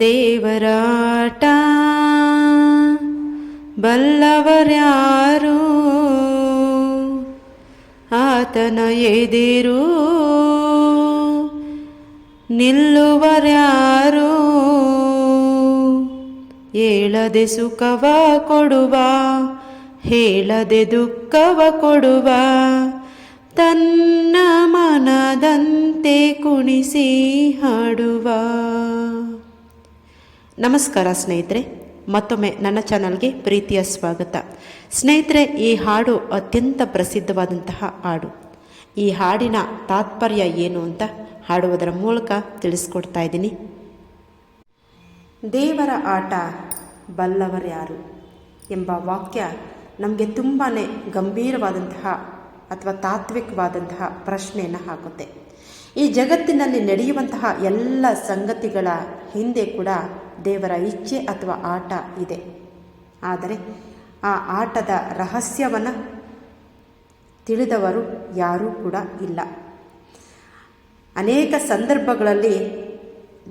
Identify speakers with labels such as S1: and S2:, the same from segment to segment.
S1: ದೇವರಾಟ. ಬಲ್ಲವರ್ಯಾರು. ಆತನ ಎದಿರು ನಿಲ್ಲುವರ್ಯಾರು. ಹೇಳದೆ ಸುಖವ ಕೊಡುವ, ಹೇಳದೆ ದುಃಖವ ಕೊಡುವ, ತನ್ನ ಮನದಂತೆ ಕುಣಿಸಿ ಹಾಡುವ. ನಮಸ್ಕಾರ ಸ್ನೇಹಿತರೆ, ಮತ್ತೊಮ್ಮೆ ನನ್ನ ಚಾನಲ್ಗೆ ಪ್ರೀತಿಯ ಸ್ವಾಗತ. ಸ್ನೇಹಿತರೆ, ಈ ಹಾಡು ಅತ್ಯಂತ ಪ್ರಸಿದ್ಧವಾದಂತಹ ಹಾಡು. ಈ ಹಾಡಿನ ತಾತ್ಪರ್ಯ ಏನು ಅಂತ ಹಾಡುವುದರ ಮೂಲಕ ತಿಳಿಸ್ಕೊಡ್ತಾ ಇದ್ದೀನಿ. ದೇವರ ಆಟ ಬಲ್ಲವರ್ಯಾರು ಎಂಬ ವಾಕ್ಯ ನಮಗೆ ತುಂಬಾ ಗಂಭೀರವಾದಂತಹ ಅಥವಾ ತಾತ್ವಿಕವಾದಂತಹ ಪ್ರಶ್ನೆಯನ್ನು ಹಾಕುತ್ತೆ. ಈ ಜಗತ್ತಿನಲ್ಲಿ ನಡೆಯುವಂತಹ ಎಲ್ಲ ಸಂಗತಿಗಳ ಹಿಂದೆ ಕೂಡ ದೇವರ ಇಚ್ಛೆ ಅಥವಾ ಆಟ ಇದೆ. ಆದರೆ ಆ ಆಟದ ರಹಸ್ಯವನ್ನು ತಿಳಿದವರು ಯಾರೂ ಕೂಡ ಇಲ್ಲ. ಅನೇಕ ಸಂದರ್ಭಗಳಲ್ಲಿ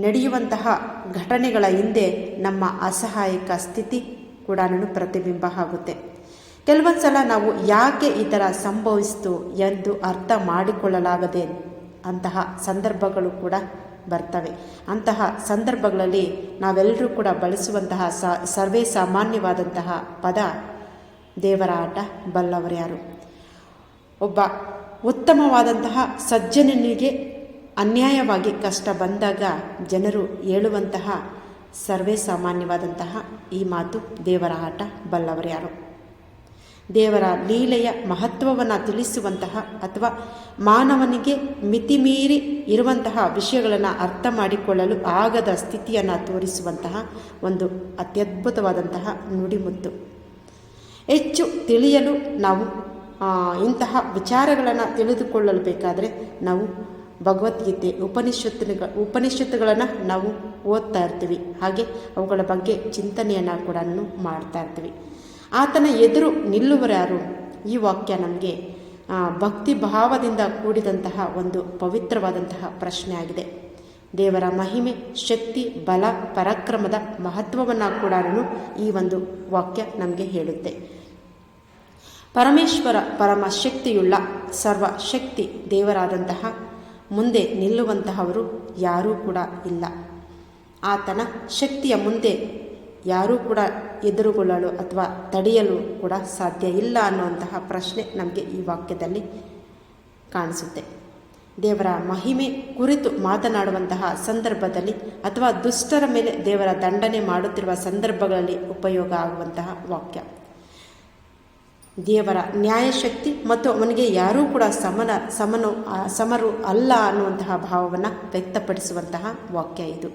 S1: ನಡೆಯುವಂತಹ ಘಟನೆಗಳ ಹಿಂದೆ ನಮ್ಮ ಅಸಹಾಯಕ ಸ್ಥಿತಿ ಕೂಡ ಪ್ರತಿಬಿಂಬ ಆಗುತ್ತೆ. ಕೆಲವೊಂದು ಸಲ ನಾವು ಯಾಕೆ ಈ ಥರ ಸಂಭವಿಸ್ತು ಎಂದು ಅರ್ಥ ಮಾಡಿಕೊಳ್ಳಲಾಗದೆ ಅಂತಹ ಸಂದರ್ಭಗಳು ಕೂಡ ಬರ್ತವೆ. ಅಂತಹ ಸಂದರ್ಭಗಳಲ್ಲಿ ನಾವೆಲ್ಲರೂ ಕೂಡ ಬಳಸುವಂತಹ ಸ, ಸರ್ವೇ ಸಾಮಾನ್ಯವಾದಂತಹ ಪದ ದೇವರ ಆಟ ಬಲ್ಲವರ್ಯಾರು ಒಬ್ಬ ಉತ್ತಮವಾದಂತಹ ಸಜ್ಜನನಿಗೆ ಅನ್ಯಾಯವಾಗಿ ಕಷ್ಟ ಬಂದಾಗ ಜನರು ಹೇಳುವಂತಹ ಸರ್ವೇ ಸಾಮಾನ್ಯವಾದಂತಹ ಈ ಮಾತು ದೇವರ ಆಟ ಬಲ್ಲವರ್ಯಾರು ದೇವರ ಲೀಲೆಯ ಮಹತ್ವವನ್ನು ತಿಳಿಸುವಂತಹ ಅಥವಾ ಮಾನವನಿಗೆ ಮಿತಿಮೀರಿ ಇರುವಂತಹ ವಿಷಯಗಳನ್ನು ಅರ್ಥ ಮಾಡಿಕೊಳ್ಳಲು ಆಗದ ಸ್ಥಿತಿಯನ್ನು ತೋರಿಸುವಂತಹ ಒಂದು ಅತ್ಯದ್ಭುತವಾದಂತಹ ನುಡಿಮುತ್ತು. ಹೆಚ್ಚು ತಿಳಿಯಲು ನಾವು ಇಂತಹ ವಿಚಾರಗಳನ್ನು ತಿಳಿದುಕೊಳ್ಳಲು ಬೇಕಾದರೆ ನಾವು ಭಗವದ್ಗೀತೆ ಉಪನಿಷತ್ತಿನ ಉಪನಿಷತ್ತುಗಳನ್ನು ನಾವು ಓದ್ತಾ ಇರ್ತೀವಿ. ಹಾಗೆ ಅವುಗಳ ಬಗ್ಗೆ ಚಿಂತನೆಯನ್ನು ಕೂಡ ಮಾಡ್ತಾ ಇರ್ತೀವಿ. ಆತನ ಎದುರು ನಿಲ್ಲುವರ್ಯಾರು ಈ ವಾಕ್ಯ ನಮಗೆ ಭಕ್ತಿ ಭಾವದಿಂದ ಕೂಡಿದಂತಹ ಒಂದು ಪವಿತ್ರವಾದಂತಹ ಪ್ರಶ್ನೆ ಆಗಿದೆ. ದೇವರ ಮಹಿಮೆ, ಶಕ್ತಿ, ಬಲ, ಪರಾಕ್ರಮದ ಮಹತ್ವವನ್ನು ಕೂಡ ಈ ಒಂದು ವಾಕ್ಯ ನಮಗೆ ಹೇಳುತ್ತೆ. ಪರಮೇಶ್ವರ ಪರಮ ಶಕ್ತಿಯುಳ್ಳ ಸರ್ವ ಶಕ್ತಿ ದೇವರಾದಂತಹ, ಮುಂದೆ ನಿಲ್ಲುವಂತಹವರು ಯಾರೂ ಕೂಡ ಇಲ್ಲ. ಆತನ ಶಕ್ತಿಯ ಮುಂದೆ ಯಾರೂ ಕೂಡ ಎದುರುಗೊಳ್ಳಲು ಅಥವಾ ತಡೆಯಲು ಕೂಡ ಸಾಧ್ಯ ಇಲ್ಲ ಅನ್ನುವಂತಹ ಪ್ರಶ್ನೆ ನಮಗೆ ಈ ವಾಕ್ಯದಲ್ಲಿ ಕಾಣಿಸುತ್ತೆ. ದೇವರ ಮಹಿಮೆ ಕುರಿತು ಮಾತನಾಡುವಂತಹ ಸಂದರ್ಭದಲ್ಲಿ ಅಥವಾ ದುಷ್ಟರ ಮೇಲೆ ದೇವರ ದಂಡನೆ ಮಾಡುತ್ತಿರುವ ಸಂದರ್ಭಗಳಲ್ಲಿ ಉಪಯೋಗ ಆಗುವಂತಹ ವಾಕ್ಯ. ದೇವರ ನ್ಯಾಯಶಕ್ತಿ ಮತ್ತು ಅವನಿಗೆ ಯಾರೂ ಕೂಡ ಸಮನ, ಸಮನು ಸಮರು ಅಲ್ಲ ಅನ್ನುವಂತಹ ಭಾವವನ್ನು ವ್ಯಕ್ತಪಡಿಸುವಂತಹ ವಾಕ್ಯ ಇದು.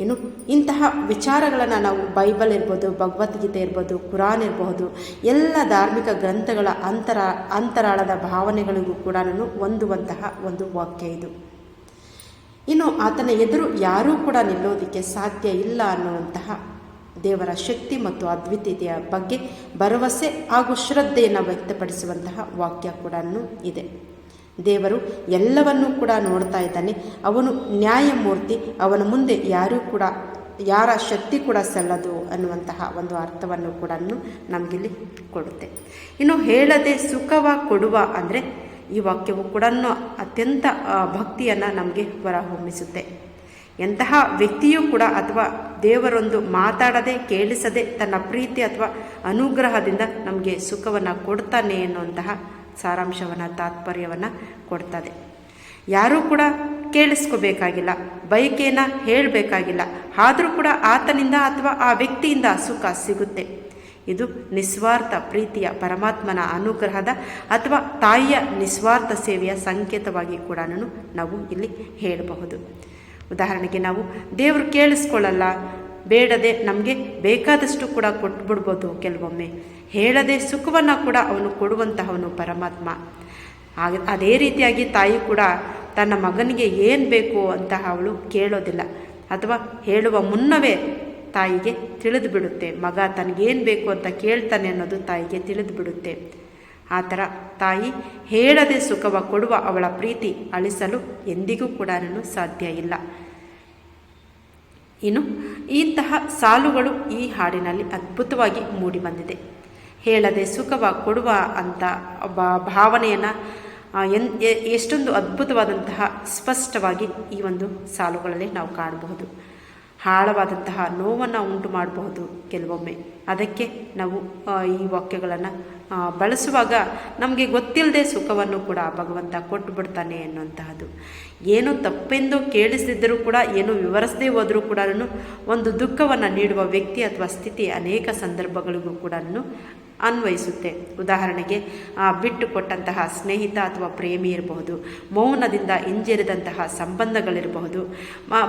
S1: ಏನು ಇಂತಹ ವಿಚಾರಗಳನ್ನು ನಾವು ಬೈಬಲ್ ಇರ್ಬೋದು ಭಗವದ್ಗೀತೆ ಇರ್ಬೋದು, ಕುರಾನ್ ಇರಬಹುದು ಎಲ್ಲ ಧಾರ್ಮಿಕ ಗ್ರಂಥಗಳ ಅಂತರ, ಅಂತರಾಳದ ಭಾವನೆಗಳಿಗೂ ಕೂಡ ಹೊಂದುವಂತಹ ಒಂದು ವಾಕ್ಯ ಇದು. ಇನ್ನು ಆತನ ಎದುರು ಯಾರೂ ಕೂಡ ನಿಲ್ಲೋದಕ್ಕೆ ಸಾಧ್ಯ ಇಲ್ಲ ಅನ್ನುವಂತಹ ದೇವರ ಶಕ್ತಿ ಮತ್ತು ಅದ್ವಿತೀಯತೆಯ ಬಗ್ಗೆ ಭರವಸೆ ಹಾಗೂ ಶ್ರದ್ಧೆಯನ್ನು ವ್ಯಕ್ತಪಡಿಸುವಂತಹ ವಾಕ್ಯ ಕೂಡ ಇದೆ. ದೇವರು ಎಲ್ಲವನ್ನೂ ಕೂಡ ನೋಡ್ತಾ ಇದ್ದಾನೆ. ಅವನು ನ್ಯಾಯಮೂರ್ತಿ, ಅವನ ಮುಂದೆ ಯಾರೂ ಕೂಡ, ಯಾರ ಶಕ್ತಿ ಕೂಡ ಸಲ್ಲದು ಅನ್ನುವಂತಹ ಒಂದು ಅರ್ಥವನ್ನು ಕೂಡ ನಮಗಿಲ್ಲಿ ಕೊಡುತ್ತೆ. ಇನ್ನು ಹೇಳದೆ ಸುಖವ ಕೊಡುವ ಅಂದರೆ ಈ ವಾಕ್ಯವು ಕೂಡ ಅತ್ಯಂತ ಭಕ್ತಿಯನ್ನು ನಮಗೆ ಹೊರಹೊಮ್ಮಿಸುತ್ತೆ. ಎಂತಹ ವ್ಯಕ್ತಿಯೂ ಕೂಡ ಅಥವಾ ದೇವರೊಂದು ಮಾತಾಡದೆ, ಕೇಳಿಸದೆ ತನ್ನ ಪ್ರೀತಿ ಅಥವಾ ಅನುಗ್ರಹದಿಂದ ನಮಗೆ ಸುಖವನ್ನು ಕೊಡ್ತಾನೆ ಎನ್ನುವಂತಹ ಸಾರಾಂಶವನ್ನು, ತಾತ್ಪರ್ಯವನ್ನು ಕೊಡ್ತದೆ. ಯಾರೂ ಕೂಡ ಕೇಳಿಸ್ಕೋಬೇಕಾಗಿಲ್ಲ ಬೈಕೇನ ಹೇಳಬೇಕಾಗಿಲ್ಲ. ಆದರೂ ಕೂಡ ಆತನಿಂದ ಅಥವಾ ಆ ವ್ಯಕ್ತಿಯಿಂದ ಸುಖ ಸಿಗುತ್ತೆ. ಇದು ನಿಸ್ವಾರ್ಥ ಪ್ರೀತಿಯ, ಪರಮಾತ್ಮನ ಅನುಗ್ರಹದ ಅಥವಾ ತಾಯಿಯ ನಿಸ್ವಾರ್ಥ ಸೇವೆಯ ಸಂಕೇತವಾಗಿ ಕೂಡ ನಾವು ಇಲ್ಲಿ ಹೇಳಬಹುದು. ಉದಾಹರಣೆಗೆ ನಾವು, ದೇವರು ಕೇಳಿಸ್ಕೊಳ್ಳಲ್ಲ ಬೇಡದೆ ನಮಗೆ ಬೇಕಾದಷ್ಟು ಕೂಡ ಕೊಟ್ಬಿಡ್ಬೋದು ಕೆಲವೊಮ್ಮೆ. ಹೇಳದೆ ಸುಖವನ್ನು ಕೂಡ ಅವನು ಕೊಡುವಂತಹವನು ಪರಮಾತ್ಮ. ಆಗ ಅದೇ ರೀತಿಯಾಗಿ ತಾಯಿ ಕೂಡ ತನ್ನ ಮಗನಿಗೆ ಏನು ಬೇಕು ಅಂತ ಅವಳು ಕೇಳೋದಿಲ್ಲ. ಅಥವಾ ಹೇಳುವ ಮುನ್ನವೇ ತಾಯಿಗೆ ತಿಳಿದು ಬಿಡುತ್ತೆ ಮಗ ತನಗೇನು ಬೇಕು ಅಂತ ಕೇಳ್ತಾನೆ ಅನ್ನೋದು ತಾಯಿಗೆ ತಿಳಿದು ಬಿಡುತ್ತೆ ಆ ಥರ ತಾಯಿ ಹೇಳದೆ ಸುಖವ ಕೊಡುವ ಅವಳ ಪ್ರೀತಿ ಅಳಿಸಲು ಎಂದಿಗೂ ಕೂಡ ಸಾಧ್ಯ ಇಲ್ಲ. ಇನ್ನು ಇಂತಹ ಸಾಲುಗಳು ಈ ಹಾಡಿನಲ್ಲಿ ಅದ್ಭುತವಾಗಿ ಮೂಡಿಬಂದಿದೆ ಹೇಳದೆ ಸುಖವ ಕೊಡುವ ಅಂತ ಭಾವನೆಯನ್ನು ಎನ್ ಎಷ್ಟೊಂದು ಅದ್ಭುತವಾದಂತಹ ಸ್ಪಷ್ಟವಾಗಿ ಈ ಒಂದು ಸಾಲುಗಳಲ್ಲಿ ನಾವು ಕಾಣಬಹುದು. ಆಳವಾದಂತಹ ನೋವನ್ನು ಉಂಟು ಮಾಡಬಹುದು ಕೆಲವೊಮ್ಮೆ. ಅದಕ್ಕೆ ನಾವು ಈ ವಾಕ್ಯಗಳನ್ನು ಬಳಸುವಾಗ ನಮಗೆ ಗೊತ್ತಿಲ್ಲದೆ ಸುಖವನ್ನು ಕೂಡ ಭಗವಂತ ಕೊಟ್ಟು ಬಿಡ್ತಾನೆ ಅನ್ನುವಂತಹದ್ದು. ಏನು ತಪ್ಪೆಂದು ಕೇಳಿಸದಿದ್ದರೂ ಕೂಡ, ಏನು ವಿವರಿಸದೇ ಹೋದರೂ ಕೂಡ ಒಂದು ದುಃಖವನ್ನು ನೀಡುವ ವ್ಯಕ್ತಿ ಅಥವಾ ಸ್ಥಿತಿ ಅನೇಕ ಸಂದರ್ಭಗಳಿಗೂ ಕೂಡ ಅನ್ವಯಿಸುತ್ತೆ. ಉದಾಹರಣೆಗೆ ಬಿಟ್ಟು ಕೊಟ್ಟಂತಹ ಸ್ನೇಹಿತ ಅಥವಾ ಪ್ರೇಮಿ ಇರಬಹುದು, ಮೌನದಿಂದ ಹಿಂಜರಿದಂತಹ ಸಂಬಂಧಗಳಿರಬಹುದು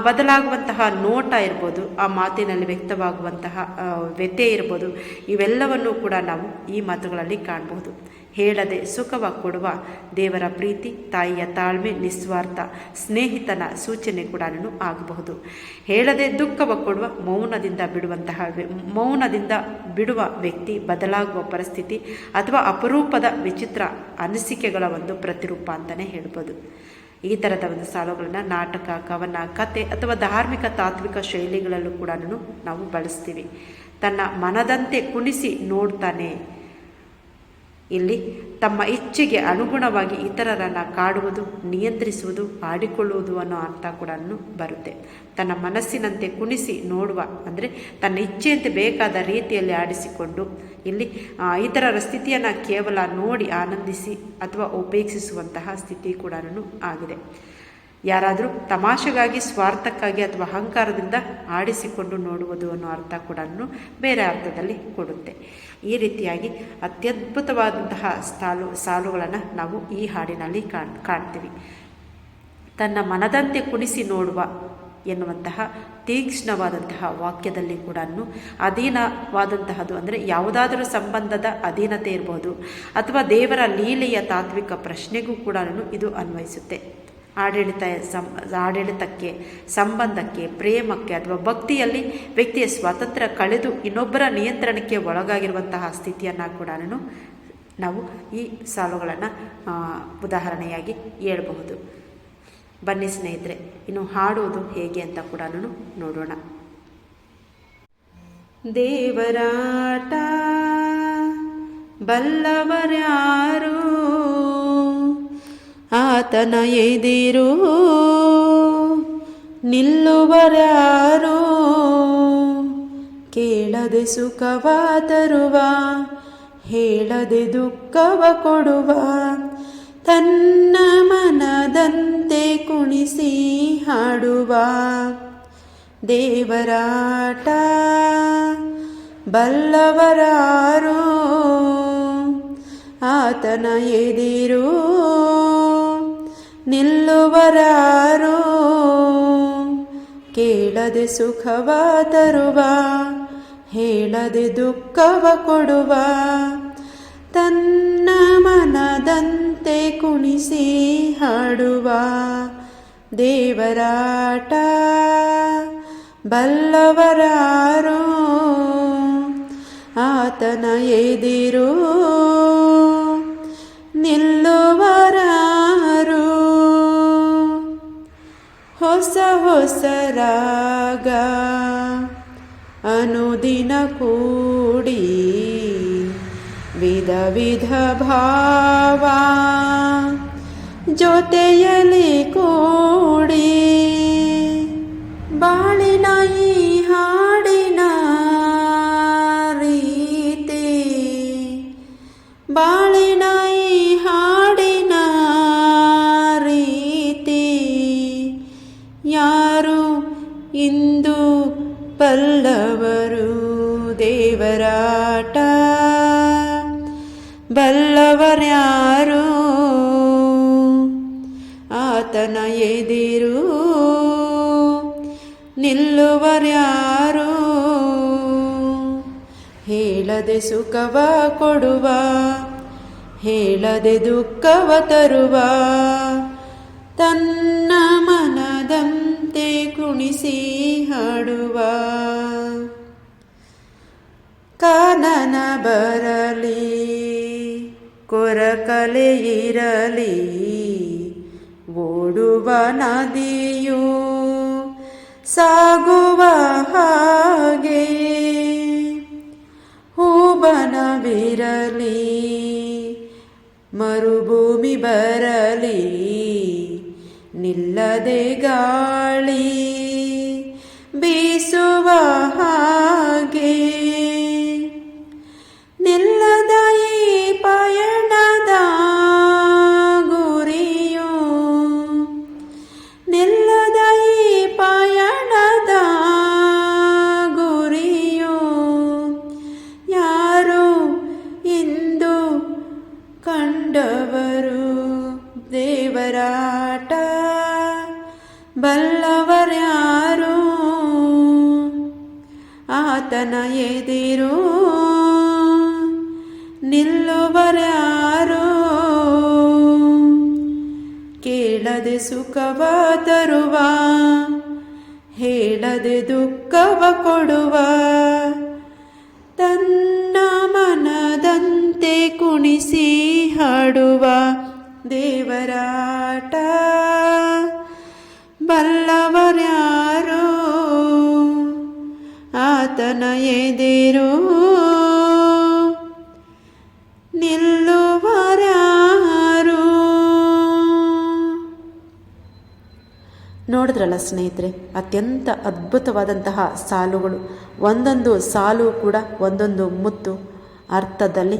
S1: ಬದಲಾಗುವಂತಹ ನೋಟ ಇರ್ಬೋದು ಆ ಮಾತಿನಲ್ಲಿ ವ್ಯಕ್ತವಾಗುವಂತಹ ವ್ಯಥೆ ಇರ್ಬೋದು ಇವೆಲ್ಲವನ್ನೂ ಕೂಡ ನಾವು ಈ ಮಾತುಗಳಲ್ಲಿ ಕಾಣಬಹುದು. ಹೇಳದೆ ಸುಖವ ಕೊಡುವ ದೇವರ ಪ್ರೀತಿ, ತಾಯಿಯ ತಾಳ್ಮೆ, ನಿಸ್ವಾರ್ಥ, ಸ್ನೇಹಿತನ ಸೂಚನೆ ಕೂಡ ಆಗಬಹುದು. ಹೇಳದೆ ದುಃಖವ ಕೊಡುವ, ಮೌನದಿಂದ ಬಿಡುವಂತಹ ಮೌನದಿಂದ ಬಿಡುವ ವ್ಯಕ್ತಿ, ಬದಲಾಗುವ ಪರಿಸ್ಥಿತಿ ಅಥವಾ ಅಪರೂಪದ ವಿಚಿತ್ರ ಅನಿಸಿಕೆಗಳ ಒಂದು ಪ್ರತಿರೂಪ ಅಂತಲೇ ಹೇಳ್ಬೋದು. ಈ ಥರದ ಒಂದು ಸಾಲುಗಳನ್ನು ನಾಟಕ, ಕವನ, ಕತೆ ಅಥವಾ ಧಾರ್ಮಿಕ, ತಾತ್ವಿಕ ಶೈಲಿಗಳಲ್ಲೂ ಕೂಡ ನಾವು ಬಳಸ್ತೀವಿ. ತನ್ನ ಮನದಂತೆ ಕುಣಿಸಿ ನೋಡ್ತಾನೆ ಇಲ್ಲಿ ತಮ್ಮ ಇಚ್ಛೆಗೆ ಅನುಗುಣವಾಗಿ ಇತರರನ್ನು ಕಾಡುವುದು, ನಿಯಂತ್ರಿಸುವುದು, ಆಡಿಕೊಳ್ಳುವುದು ಅನ್ನೋ ಅರ್ಥ ಕೂಡ ಬರುತ್ತೆ. ತನ್ನ ಮನಸ್ಸಿನಂತೆ ಕುಣಿಸಿ ನೋಡುವ, ಅಂದರೆ ತನ್ನ ಇಚ್ಛೆಯಂತೆ ಬೇಕಾದ ರೀತಿಯಲ್ಲಿ ಆಡಿಸಿಕೊಂಡು ಇಲ್ಲಿ ಇತರರ ಸ್ಥಿತಿಯನ್ನು ಕೇವಲ ನೋಡಿ ಆನಂದಿಸಿ ಅಥವಾ ಉಪೇಕ್ಷಿಸುವಂತಹ ಸ್ಥಿತಿ ಕೂಡ ಆಗಿದೆ. ಯಾರಾದರೂ ತಮಾಷೆಗಾಗಿ, ಸ್ವಾರ್ಥಕ್ಕಾಗಿ ಅಥವಾ ಅಹಂಕಾರದಿಂದ ಆಡಿಸಿಕೊಂಡು ನೋಡುವುದು ಅನ್ನೋ ಅರ್ಥ ಕೂಡ ಬೇರೆ ಅರ್ಥದಲ್ಲಿ ಕೊಡುತ್ತೆ. ಈ ರೀತಿಯಾಗಿ ಅತ್ಯದ್ಭುತವಾದಂತಹ ಸಾಲು, ಸಾಲುಗಳನ್ನು ನಾವು ಈ ಹಾಡಿನಲ್ಲಿ ಕಾಣ್, ಕಾಣ್ತೀವಿ. ತನ್ನ ಮನದಂತೆ ಕುಣಿಸಿ ನೋಡುವ ಎನ್ನುವಂತಹ ತೀಕ್ಷ್ಣವಾದಂತಹ ವಾಕ್ಯದಲ್ಲಿ ಕೂಡ ಅಧೀನವಾದಂತಹದ್ದು ಅಂದರೆ ಯಾವುದಾದರೂ ಸಂಬಂಧದ ಅಧೀನತೆ ಇರಬಹುದು ಅಥವಾ ದೇವರ ಲೀಲೆಯ ತಾತ್ವಿಕ ಪ್ರಶ್ನೆಗೂ ಕೂಡ ಇದು ಅನ್ವಯಿಸುತ್ತೆ. ಆಡಳಿತ ಸಂ, ಆಡಳಿತಕ್ಕೆ ಸಂಬಂಧಕ್ಕೆ, ಪ್ರೇಮಕ್ಕೆ ಅಥವಾ ಭಕ್ತಿಯಲ್ಲಿ ವ್ಯಕ್ತಿಯ ಸ್ವಾತಂತ್ರ್ಯ ಕಳೆದು ಇನ್ನೊಬ್ಬರ ನಿಯಂತ್ರಣಕ್ಕೆ ಒಳಗಾಗಿರುವಂತಹ ಸ್ಥಿತಿಯನ್ನು ಕೂಡ ನಾವು ಈ ಸಾಲುಗಳನ್ನು ಉದಾಹರಣೆಯಾಗಿ ಹೇಳ್ಬಹುದು. ಬನ್ನಿ ಸ್ನೇಹಿತರೆ, ಇನ್ನು ಹಾಡುವುದು ಹೇಗೆ ಅಂತ ಕೂಡ ನೋಡೋಣ. ದೇವರಾಟ ಬಲ್ಲವರ್ಯಾರು ಆತನ ಎದಿರು ನಿಲ್ಲುವರಾರು. ಕೇಳದೆ ಸುಖವ ತರುವ, ಹೇಳದೆ ದುಃಖವ ಕೊಡುವ, ತನ್ನ ಮನದಂತೆ ಕುಣಿಸಿ ಹಾಡುವ. ದೇವರಾಟ ಬಲ್ಲವರಾರು, ಆತನ ಎದಿರು ನಿಲ್ಲುವರಾರು? ಕೇಳದೆ ಸುಖವ ತರುವ, ಹೇಳದೆ ದುಃಖವ ಕೊಡುವ, ತನ್ನ ಮನದಂತೆ ಕುಣಿಸಿ ಹಾಡುವ ದೇವರಾಟ. ಬಲ್ಲವರಾರು? ಆತನ ಎದಿರು ಹೊಸ ಹೊಸ ರಾಗ ಅನುದಿನ ಕೂಡಿ ವಿಧ ವಿಧ ಭಾವ ಜೊತೆಯಲಿ ಕೂಡಿ ಬಾಳಿನ ಎದಿರು? ನಿಲ್ಲುವರ್ಯಾರು? ಹೇಳದೆ ಸುಖವ ಕೊಡುವ, ಹೇಳದೆ ದುಃಖವ ತರುವ, ತನ್ನ ಮನದಂತೆ ಕುಣಿಸಿ ಹಾಡುವ. ಕಾನನ ಬರಲಿ, ಕೊರಕಲೆ ಇರಲಿ ಓಡುವ ನದಿಯು ಸಾಗುವ ಹಾಗೆ ಹೂಬನವಿರಲಿ ಮರುಭೂಮಿ ಬರಲಿ ನಿಲ್ಲದೆ ಗಾಳಿ ಬೀಸುವ ಹಾಗೆ ಆತನ ಎದಿರು ನಿಲ್ಲುವರ್ಯಾರು ಕೇಳದೆ ಸುಖವ ತರುವ? ಹೇಳದೆ ದುಃಖವ ಕೊಡುವ? ತನ್ನ ಮನದಂತೆ ಕುಣಿಸಿ ಹಾಡುವ ದೇವರಾಟ ಆತನ ಎದಿರು ನಿಲ್ಲುವರಾರು. ನೋಡಿದ್ರಲ್ಲ ಸ್ನೇಹಿತರೆ ಅತ್ಯಂತ ಅದ್ಭುತವಾದಂತಹ ಸಾಲುಗಳು. ಒಂದೊಂದು ಸಾಲು ಕೂಡ ಒಂದೊಂದು ಮುತ್ತು. ಅರ್ಥದಲ್ಲಿ